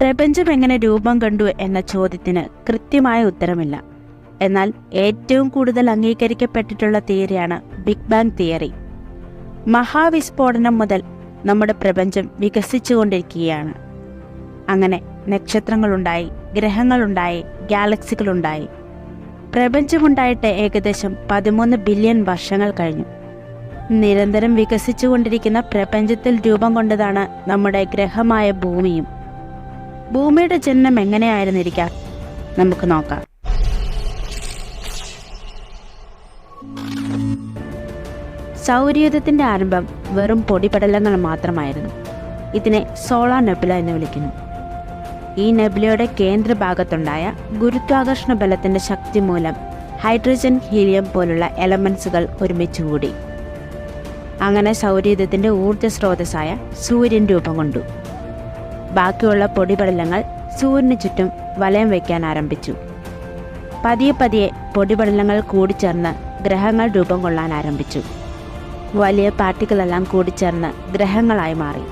പ്രപഞ്ചം എങ്ങനെ രൂപം കണ്ടു എന്ന ചോദ്യത്തിന് കൃത്യമായ ഉത്തരമില്ല. എന്നാൽ ഏറ്റവും കൂടുതൽ അംഗീകരിക്കപ്പെട്ടിട്ടുള്ള തിയറിയാണ് ബിഗ് ബാങ് തിയറി. മഹാവിസ്ഫോടനം മുതൽ നമ്മുടെ പ്രപഞ്ചം വികസിച്ചുകൊണ്ടിരിക്കുകയാണ്. അങ്ങനെ നക്ഷത്രങ്ങളുണ്ടായി ഗ്രഹങ്ങളുണ്ടായി ഗാലക്സികളുണ്ടായി. പ്രപഞ്ചമുണ്ടായിട്ട് ഏകദേശം പതിമൂന്ന് ബില്യൺ വർഷങ്ങൾ കഴിഞ്ഞു. നിരന്തരം വികസിച്ചുകൊണ്ടിരിക്കുന്ന പ്രപഞ്ചത്തിൽ രൂപം കൊണ്ടതാണ് നമ്മുടെ ഗ്രഹമായ ഭൂമിയും. ഭൂമിയുടെ ജനനം എങ്ങനെയായിരുന്നിരിക്കാം നമുക്ക് നോക്കാം. സൗരയുധത്തിന്റെ ആരംഭം വെറും പൊടിപടലങ്ങൾ മാത്രമായിരുന്നു. ഇതിനെ സോളാർ നെബുല എന്ന് വിളിക്കുന്നു. ഈ നെബുലയുടെ കേന്ദ്രഭാഗത്തുണ്ടായ ഗുരുത്വാകർഷണ ബലത്തിന്റെ ശക്തി മൂലം ഹൈഡ്രജൻ ഹീലിയം പോലുള്ള എലമെന്റ്സുകൾ ഒരുമിച്ച് കൂടി അങ്ങനെ സൗരയുധത്തിന്റെ ഊർജ സ്രോതസ്സായ സൂര്യൻ രൂപം കൊണ്ടു. ബാക്കിയുള്ള പൊടിപടലങ്ങൾ സൂര്യന് ചുറ്റും വലയം വയ്ക്കാൻ ആരംഭിച്ചു. പതിയെ പതിയെ പൊടിപടലങ്ങൾ കൂടിച്ചേർന്ന് ഗ്രഹങ്ങൾ രൂപം കൊള്ളാൻ ആരംഭിച്ചു. വലിയ പാർട്ടികളെല്ലാം കൂടിച്ചേർന്ന് ഗ്രഹങ്ങളായി മാറി.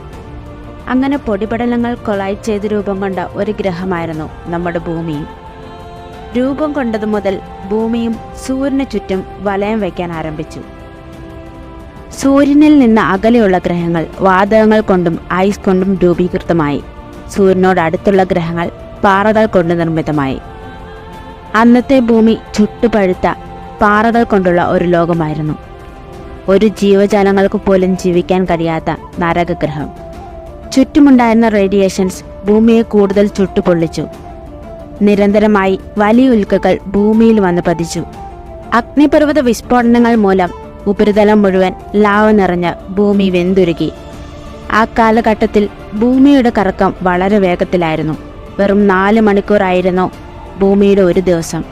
അങ്ങനെ പൊടിപടലങ്ങൾ കൊളൈഡ് ചെയ്ത് രൂപം കൊണ്ട ഒരു ഗ്രഹമായിരുന്നു നമ്മുടെ ഭൂമിയും. രൂപം കൊണ്ടതു മുതൽ ഭൂമിയും സൂര്യന് ചുറ്റും വലയം വയ്ക്കാൻ ആരംഭിച്ചു. സൂര്യനിൽ നിന്ന് അകലെയുള്ള ഗ്രഹങ്ങൾ വാതകങ്ങൾ കൊണ്ടും ഐസ് കൊണ്ടും രൂപീകൃതമായി. സൂര്യനോട് അടുത്തുള്ള ഗ്രഹങ്ങൾ പാറകൾ കൊണ്ട് നിർമ്മിതമായി. അന്നത്തെ ഭൂമി ചുട്ടുപഴുത്ത പാറകൾ കൊണ്ടുള്ള ഒരു ലോകമായിരുന്നു. ഒരു ജീവജാലങ്ങൾക്ക് പോലും ജീവിക്കാൻ കഴിയാത്ത നരകഗ്രഹം. ചുറ്റുമുണ്ടായിരുന്ന റേഡിയേഷൻസ് ഭൂമിയെ കൂടുതൽ ചുട്ടുപൊള്ളിച്ചു. നിരന്തരമായി വലിയ ഉൽക്കകൾ ഭൂമിയിൽ വന്ന് പതിച്ചു. അഗ്നിപർവത വിസ്ഫോടനങ്ങൾ മൂലം ഉപരിതലം മുഴുവൻ ലാവ നിറഞ്ഞ് ഭൂമി വെന്തുരുകി. ആ കാലഘട്ടത്തിൽ ഭൂമിയുടെ കറക്കം വളരെ വേഗത്തിലായിരുന്നു. വെറും നാല് മണിക്കൂറായിരുന്നു ഭൂമിയുടെ ഒരു ദിവസം.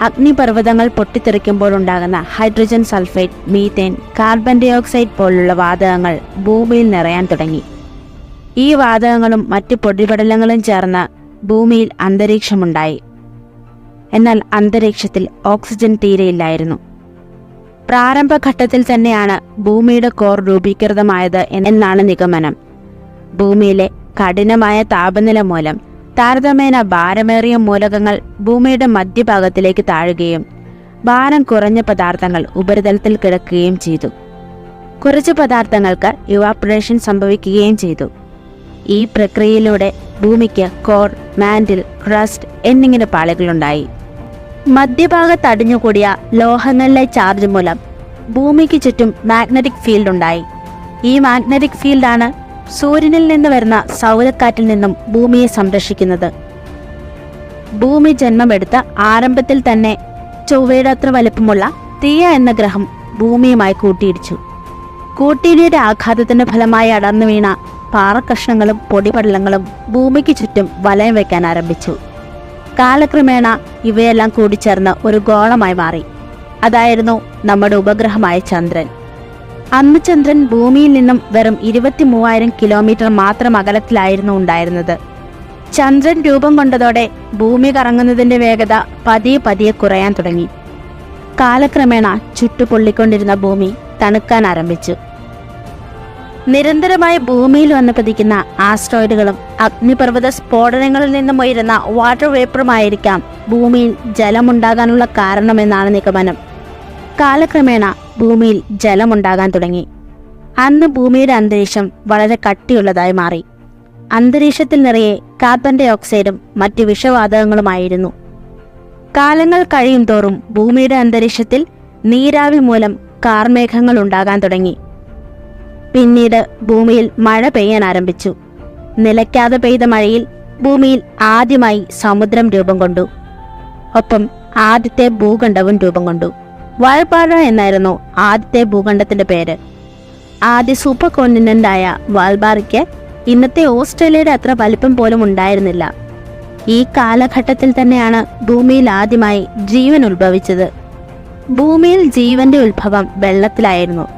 അഗ്നിപർവതങ്ങൾ പൊട്ടിത്തെറിക്കുമ്പോൾ ഉണ്ടാകുന്ന hydrogen sulphite methane carbon dioxide പോലുള്ള വാതകങ്ങൾ ഭൂമിയിൽ നിറയാൻ തുടങ്ങി. ഈ വാതകങ്ങളും മറ്റ് പൊടിപടലങ്ങളും ചേർന്ന് ഭൂമിയിൽ അന്തരീക്ഷമുണ്ടായി. എന്നാൽ അന്തരീക്ഷത്തിൽ ഓക്സിജൻ തീരെയില്ലായിരുന്നു. പ്രാരംഭഘട്ടത്തിൽ തന്നെയാണ് ഭൂമിയുടെ കോർ രൂപീകൃതമായത് എന്നാണ് നിഗമനം. ഭൂമിയിലെ കഠിനമായ താപനില മൂലം താരതമ്യേന ഭാരമേറിയ മൂലകങ്ങൾ ഭൂമിയുടെ മധ്യഭാഗത്തിലേക്ക് താഴുകയും ഭാരം കുറഞ്ഞ പദാർത്ഥങ്ങൾ ഉപരിതലത്തിൽ കിടക്കുകയും ചെയ്തു. കുറച്ച് പദാർത്ഥങ്ങൾക്ക് ഇവാപ്പറേഷൻ സംഭവിക്കുകയും ചെയ്തു. ഈ പ്രക്രിയയിലൂടെ ഭൂമിക്ക് കോർ മാൻഡിൽ ക്രസ്റ്റ് എന്നിങ്ങനെ പാളികളുണ്ടായി. മധ്യഭാഗത്ത് അടിഞ്ഞുകൂടിയ ലോഹങ്ങളിലെ ചാർജ് മൂലം ഭൂമിക്ക് ചുറ്റും മാഗ്നറ്റിക് ഫീൽഡ് ഉണ്ടായി. ഈ മാഗ്നറ്റിക് ഫീൽഡാണ് സൂര്യനിൽ നിന്ന് വരുന്ന സൗരക്കാറ്റിൽ നിന്നും ഭൂമിയെ സംരക്ഷിക്കുന്നത്. ഭൂമി ജന്മമെടുത്ത ആരംഭത്തിൽ തന്നെ ചൊവ്വയുടെ അത്ര വലുപ്പമുള്ള തീയ എന്ന ഗ്രഹം ഭൂമിയുമായി കൂട്ടിയിടിച്ചു. കൂട്ടിയിടിയുടെ ആഘാതത്തിന്റെ ഫലമായി അടർന്നു വീണ പാറക്കഷ്ണങ്ങളും പൊടിപടലങ്ങളും ഭൂമിക്ക് ചുറ്റും വലയം വയ്ക്കാൻ ആരംഭിച്ചു. കാലക്രമേണ ഇവയെല്ലാം കൂടിച്ചേർന്ന് ഒരു ഗോളമായി മാറി. അതായിരുന്നു നമ്മുടെ ഉപഗ്രഹമായ ചന്ദ്രൻ. അന്ന് ചന്ദ്രൻ ഭൂമിയിൽ നിന്നും വെറും ഇരുപത്തി മൂവായിരം കിലോമീറ്റർ മാത്രം അകലത്തിലായിരുന്നു ഉണ്ടായിരുന്നത്. ചന്ദ്രൻ രൂപം കൊണ്ടതോടെ ഭൂമി കറങ്ങുന്നതിന്റെ വേഗത പതിയെ പതിയെ കുറയാൻ തുടങ്ങി. കാലക്രമേണ ചുട്ടുപൊള്ളിക്കൊണ്ടിരുന്ന ഭൂമി തണുക്കാൻ ആരംഭിച്ചു. നിരന്തരമായി ഭൂമിയിൽ വന്ന് പതിക്കുന്ന ആസ്ട്രോയിഡുകളും അഗ്നിപർവത സ്ഫോടനങ്ങളിൽ നിന്നും ഉയരുന്ന വാട്ടർ വേപ്പറുമായിരിക്കാം ഭൂമിയിൽ ജലമുണ്ടാകാനുള്ള കാരണമെന്നാണ് നിഗമനം. കാലക്രമേണ ഭൂമിയിൽ ജലമുണ്ടാകാൻ തുടങ്ങി. അന്ന് ഭൂമിയുടെ അന്തരീക്ഷം വളരെ കട്ടിയുള്ളതായി മാറി. അന്തരീക്ഷത്തിൽ നിറയെ കാർബൺ ഡൈ ഓക്സൈഡും മറ്റ് വിഷവാതകങ്ങളുമായിരുന്നു. കാലങ്ങൾ കഴിയും തോറും ഭൂമിയുടെ അന്തരീക്ഷത്തിൽ നീരാവി മൂലം കാർമേഘങ്ങൾ ഉണ്ടാകാൻ തുടങ്ങി. പിന്നീട് ഭൂമിയിൽ മഴ പെയ്യാൻ ആരംഭിച്ചു. നിലയ്ക്കാതെ പെയ്ത മഴയിൽ ഭൂമിയിൽ ആദ്യമായി സമുദ്രം രൂപം കൊണ്ടു. ഒപ്പം ആദ്യത്തെ ഭൂഖണ്ഡവും രൂപം കൊണ്ടു. വാൽപാറ എന്നായിരുന്നു ആദ്യത്തെ ഭൂഖണ്ഡത്തിന്റെ പേര്. ആദ്യ സൂപ്പർ കോണ്ടിനെന്റായ വാൽബാറയ്ക്ക് ഇന്നത്തെ ഓസ്ട്രേലിയയുടെ അത്ര വലിപ്പം പോലും ഉണ്ടായിരുന്നില്ല. ഈ കാലഘട്ടത്തിൽ തന്നെയാണ് ഭൂമിയിൽ ആദ്യമായി ജീവൻ ഉത്ഭവിച്ചത്. ഭൂമിയിൽ ജീവന്റെ ഉത്ഭവം വെള്ളത്തിലായിരുന്നു.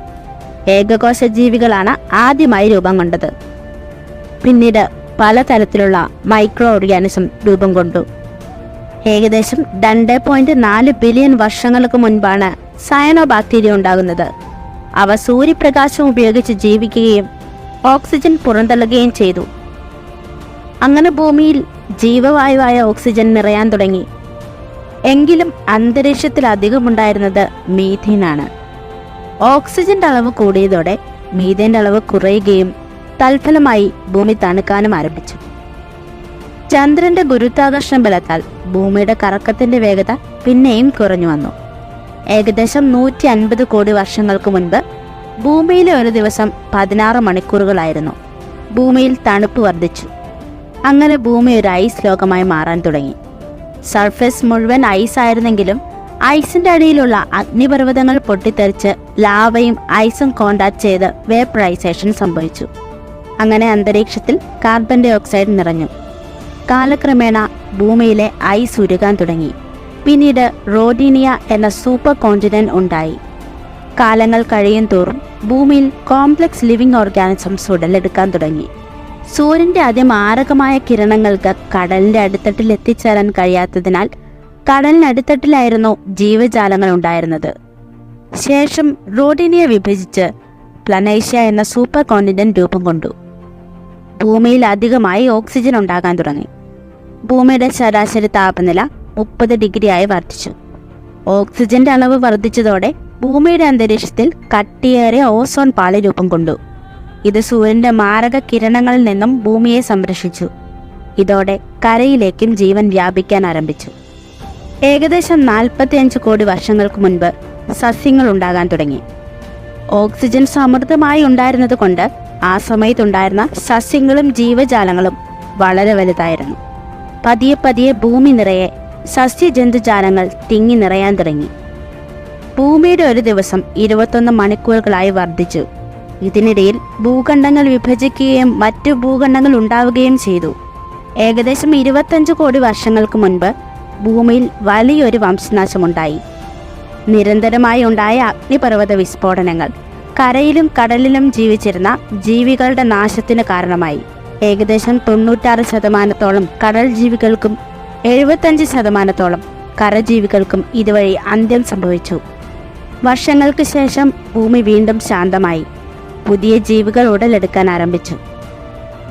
ഏകകോശ ജീവികളാണ് ആദ്യമായി രൂപം കൊണ്ടത്. പിന്നീട് പലതരത്തിലുള്ള മൈക്രോ ഓർഗാനിസം രൂപം കൊണ്ടു. ഏകദേശം രണ്ട് പോയിന്റ് നാല് ബില്യൺ വർഷങ്ങൾക്ക് മുൻപാണ് സയനോ ബാക്ടീരിയ ഉണ്ടാകുന്നത്. അവ സൂര്യപ്രകാശം ഉപയോഗിച്ച് ജീവിക്കുകയും ഓക്സിജൻ പുറന്തള്ളുകയും ചെയ്തു. അങ്ങനെ ഭൂമിയിൽ ജീവവായുവായ ഓക്സിജൻ നിറയാൻ തുടങ്ങി. എങ്കിലും അന്തരീക്ഷത്തിൽ അധികമുണ്ടായിരുന്നത് മീഥേനാണ് ഓക്സിജന്റെ അളവ് കൂടിയതോടെ മീതേന്റെ അളവ് കുറയുകയും തൽഫലമായി ഭൂമി തണുക്കാനും ആരംഭിച്ചു. ചന്ദ്രന്റെ ഗുരുത്വാകർഷണ ബലത്താൽ ഭൂമിയുടെ കറക്കത്തിന്റെ വേഗത പിന്നെയും കുറഞ്ഞു വന്നു. ഏകദേശം നൂറ്റി അൻപത് കോടി വർഷങ്ങൾക്ക് മുൻപ് ഭൂമിയിലെ ഒരു ദിവസം പതിനാറ് മണിക്കൂറുകളായിരുന്നു. ഭൂമിയിൽ തണുപ്പ് വർദ്ധിച്ചു. അങ്ങനെ ഭൂമി ഒരു ഐസ് ലോകമായി മാറാൻ തുടങ്ങി. സർഫസ് മുഴുവൻ ഐസ് ആയിരുന്നെങ്കിലും ഐസിന്റെ അടിയിലുള്ള അഗ്നിപർവതങ്ങൾ പൊട്ടിത്തെറിച്ച് ലാവയും ഐസും കോണ്ടാക്ട് ചെയ്ത് വേപ്പറൈസേഷൻ സംഭവിച്ചു. അങ്ങനെ അന്തരീക്ഷത്തിൽ കാർബൺ ഡൈ ഓക്സൈഡ് നിറഞ്ഞു. കാലക്രമേണ ഭൂമിയിലെ ഐസ് ഉരുകാൻ തുടങ്ങി. പിന്നീട് റോഡീനിയ എന്ന സൂപ്പർ കോണ്ടിനെന്റ് ഉണ്ടായി. കാലങ്ങൾ കഴിയും തോറും ഭൂമിയിൽ കോംപ്ലക്സ് ലിവിംഗ് ഓർഗാനിസംസ് ഉടലെടുക്കാൻ തുടങ്ങി. സൂര്യന്റെ അതിമാരകമായ കിരണങ്ങൾക്ക് കടലിന്റെ അടിത്തട്ടിൽ എത്തിച്ചേരാൻ കഴിയാത്തതിനാൽ കടലിനടിത്തട്ടിലായിരുന്നു ജീവജാലങ്ങൾ ഉണ്ടായിരുന്നത് ശേഷം റോഡിനിയെ വിഭജിച്ച് പ്ലനേഷ്യ എന്ന സൂപ്പർ കോണ്ടിനെന്റ് രൂപം കൊണ്ടു. ഭൂമിയിൽ അധികമായി ഓക്സിജൻ ഉണ്ടാകാൻ തുടങ്ങി. ഭൂമിയുടെ ശരാശരി താപനില മുപ്പത് ഡിഗ്രിയായി വർദ്ധിച്ചു. ഓക്സിജന്റെ അളവ് വർദ്ധിച്ചതോടെ ഭൂമിയുടെ അന്തരീക്ഷത്തിൽ കട്ടിയേറിയ ഓസോൺ പാളി രൂപം കൊണ്ടു. ഇത് സൂര്യന്റെ മാരക കിരണങ്ങളിൽ നിന്നും ഭൂമിയെ സംരക്ഷിച്ചു. ഇതോടെ കരയിലേക്കും ജീവൻ വ്യാപിക്കാൻ ആരംഭിച്ചു. ഏകദേശം നാൽപ്പത്തിയഞ്ച് കോടി വർഷങ്ങൾക്ക് മുൻപ് സസ്യങ്ങൾ ഉണ്ടാകാൻ തുടങ്ങി. ഓക്സിജൻ സമൃദ്ധമായി ഉണ്ടായിരുന്നത് കൊണ്ട് ആ സമയത്തുണ്ടായിരുന്ന സസ്യങ്ങളും ജീവജാലങ്ങളും വളരെ വലുതായിരുന്നു. പതിയെ പതിയെ ഭൂമി നിറയെ സസ്യജന്തുജാലങ്ങൾ തിങ്ങി നിറയാൻ തുടങ്ങി. ഭൂമിയുടെ ഒരു ദിവസം ഇരുപത്തൊന്ന് മണിക്കൂറുകളായി വർദ്ധിച്ചു. ഇതിനിടയിൽ ഭൂഖണ്ഡങ്ങൾ വിഭജിക്കുകയും മറ്റു ഭൂഖണ്ഡങ്ങൾ ഉണ്ടാവുകയും ചെയ്തു. ഏകദേശം ഇരുപത്തഞ്ച് കോടി വർഷങ്ങൾക്ക് മുൻപ് ഭൂമിയിൽ വലിയൊരു വംശനാശമുണ്ടായി. നിരന്തരമായി ഉണ്ടായ അഗ്നിപർവത വിസ്ഫോടനങ്ങൾ കരയിലും കടലിലും ജീവിച്ചിരുന്ന ജീവികളുടെ നാശത്തിന് കാരണമായി. ഏകദേശം തൊണ്ണൂറ്റാറ് ശതമാനത്തോളം കടൽ ജീവികൾക്കും എഴുപത്തഞ്ച് ശതമാനത്തോളം കരജീവികൾക്കും ഇതുവഴി അന്ത്യം സംഭവിച്ചു. വർഷങ്ങൾക്ക് ശേഷം ഭൂമി വീണ്ടും ശാന്തമായി. പുതിയ ജീവികൾ ഉടലെടുക്കാൻ ആരംഭിച്ചു.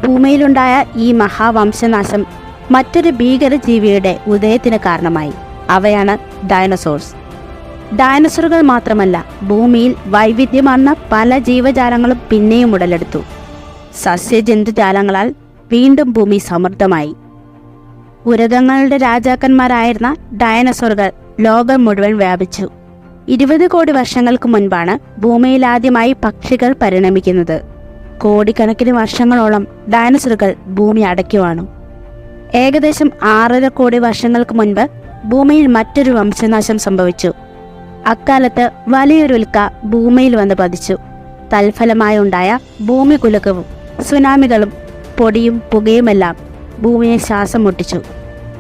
ഭൂമിയിലുണ്ടായ ഈ മഹാവംശനാശം മറ്റൊരു ഭീകരജീവിയുടെ ഉദയത്തിന് കാരണമായി. അവയാണ് ഡയനസോർസ് ഡയനസോറുകൾ മാത്രമല്ല ഭൂമിയിൽ വൈവിധ്യമാർന്ന പല ജീവജാലങ്ങളും പിന്നെയും ഉടലെടുത്തു. സസ്യജന്തുജാലങ്ങളാൽ വീണ്ടും ഭൂമി സമൃദ്ധമായി. ഉരകങ്ങളുടെ രാജാക്കന്മാരായിരുന്ന ഡയനസോറുകൾ ലോകം മുഴുവൻ വ്യാപിച്ചു. ഇരുപത് കോടി വർഷങ്ങൾക്ക് മുൻപാണ് ഭൂമിയിൽ ആദ്യമായി പക്ഷികൾ പരിണമിക്കുന്നത്. കോടിക്കണക്കിന് വർഷങ്ങളോളം ഡയനസറുകൾ ഭൂമി അടയ്ക്കുവാണു ഏകദേശം ആറര കോടി വർഷങ്ങൾക്ക് മുൻപ് ഭൂമിയിൽ മറ്റൊരു വംശനാശം സംഭവിച്ചു. അക്കാലത്ത് വലിയൊരു ഉൽക്ക ഭൂമിയിൽ വന്ന് പതിച്ചു. തൽഫലമായുണ്ടായ ഭൂമി കുലുക്കവും സുനാമികളും പൊടിയും പുകയുമെല്ലാം ഭൂമിയെ ശ്വാസം മുട്ടിച്ചു.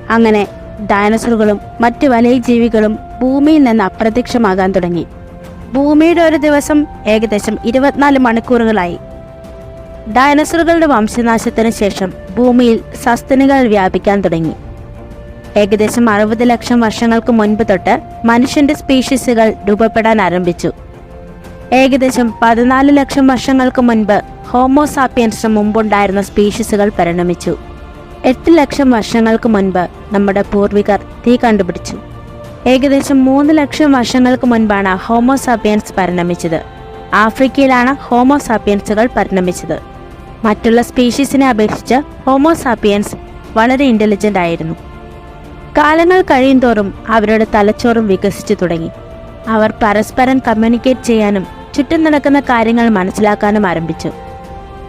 അങ്ങനെ ഡയനസറുകളും മറ്റ് വലിയ ജീവികളും ഭൂമിയിൽ നിന്ന് അപ്രത്യക്ഷമാകാൻ തുടങ്ങി. ഭൂമിയുടെ ഒരു ദിവസം ഏകദേശം ഇരുപത്തിനാല് മണിക്കൂറുകളായി. ഡയനസറുകളുടെ വംശനാശത്തിന് ശേഷം ഭൂമിയിൽ സസ്തനികൾ വ്യാപിക്കാൻ തുടങ്ങി. ഏകദേശം അറുപത് ലക്ഷം വർഷങ്ങൾക്ക് മുൻപ് തൊട്ട് മനുഷ്യന്റെ സ്പീഷീസുകൾ രൂപപ്പെടാൻ ആരംഭിച്ചു. ഏകദേശം പതിനാല് ലക്ഷം വർഷങ്ങൾക്ക് മുൻപ് ഹോമോസാപ്പിയൻസിന് മുമ്പുണ്ടായിരുന്ന സ്പീഷീസുകൾ പരിണമിച്ചു. എട്ട് ലക്ഷം വർഷങ്ങൾക്ക് മുൻപ് നമ്മുടെ പൂർവികർ തീ കണ്ടുപിടിച്ചു. ഏകദേശം മൂന്ന് ലക്ഷം വർഷങ്ങൾക്ക് മുൻപാണ് ഹോമോസാപ്പിയൻസ് പരിണമിച്ചത്. ആഫ്രിക്കയിലാണ് ഹോമോസാപ്പിയൻസുകൾ പരിണമിച്ചത്. മറ്റുള്ള സ്പീഷീസിനെ അപേക്ഷിച്ച് ഹോമോസാപ്പിയൻസ് വളരെ ഇന്റലിജന്റ് ആയിരുന്നു. കാലങ്ങൾ കഴിയുന്തോറും അവരുടെ തലച്ചോറും വികസിച്ചു തുടങ്ങി. അവർ പരസ്പരം കമ്മ്യൂണിക്കേറ്റ് ചെയ്യാനും ചുറ്റും നടക്കുന്ന കാര്യങ്ങൾ മനസ്സിലാക്കാനും ആരംഭിച്ചു.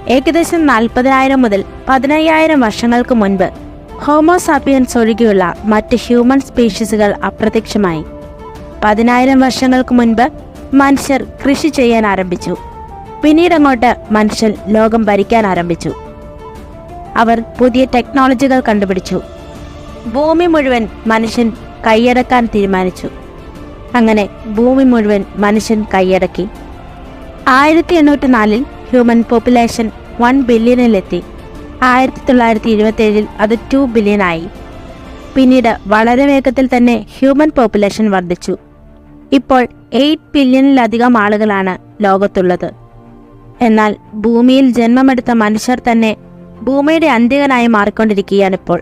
ഏകദേശം നാൽപ്പതിനായിരം മുതൽ പതിനയ്യായിരം വർഷങ്ങൾക്ക് മുൻപ് ഹോമോസാപ്പിയൻസ് ഒഴികെയുള്ള മറ്റ് ഹ്യൂമൻ സ്പീഷീസുകൾ അപ്രത്യക്ഷമായി. പതിനായിരം വർഷങ്ങൾക്ക് മുൻപ് മനുഷ്യർ കൃഷി ചെയ്യാൻ ആരംഭിച്ചു. പിന്നീട് അങ്ങോട്ട് മനുഷ്യൻ ലോകം ഭരിക്കാൻ ആരംഭിച്ചു. അവർ പുതിയ ടെക്നോളജികൾ കണ്ടുപിടിച്ചു. ഭൂമി മുഴുവൻ മനുഷ്യൻ കൈയടക്കാൻ തീരുമാനിച്ചു. അങ്ങനെ ഭൂമി മുഴുവൻ മനുഷ്യൻ കൈയടക്കി. ആയിരത്തി എണ്ണൂറ്റി നാലിൽ ഹ്യൂമൻ പോപ്പുലേഷൻ വൺ ബില്യണിലെത്തി ആയിരത്തി തൊള്ളായിരത്തി ഇരുപത്തേഴിൽ അത് ടു ബില്യണായി പിന്നീട് വളരെ വേഗത്തിൽ തന്നെ ഹ്യൂമൻ പോപ്പുലേഷൻ വർദ്ധിച്ചു. ഇപ്പോൾ എയ്റ്റ് ബില്യണിലധികം ആളുകളാണ് ലോകത്തുള്ളത്. എന്നാൽ ഭൂമിയിൽ ജന്മമെടുത്ത മനുഷ്യർ തന്നെ ഭൂമിയുടെ അന്ത്യകനായി മാറിക്കൊണ്ടിരിക്കുകയാണിപ്പോൾ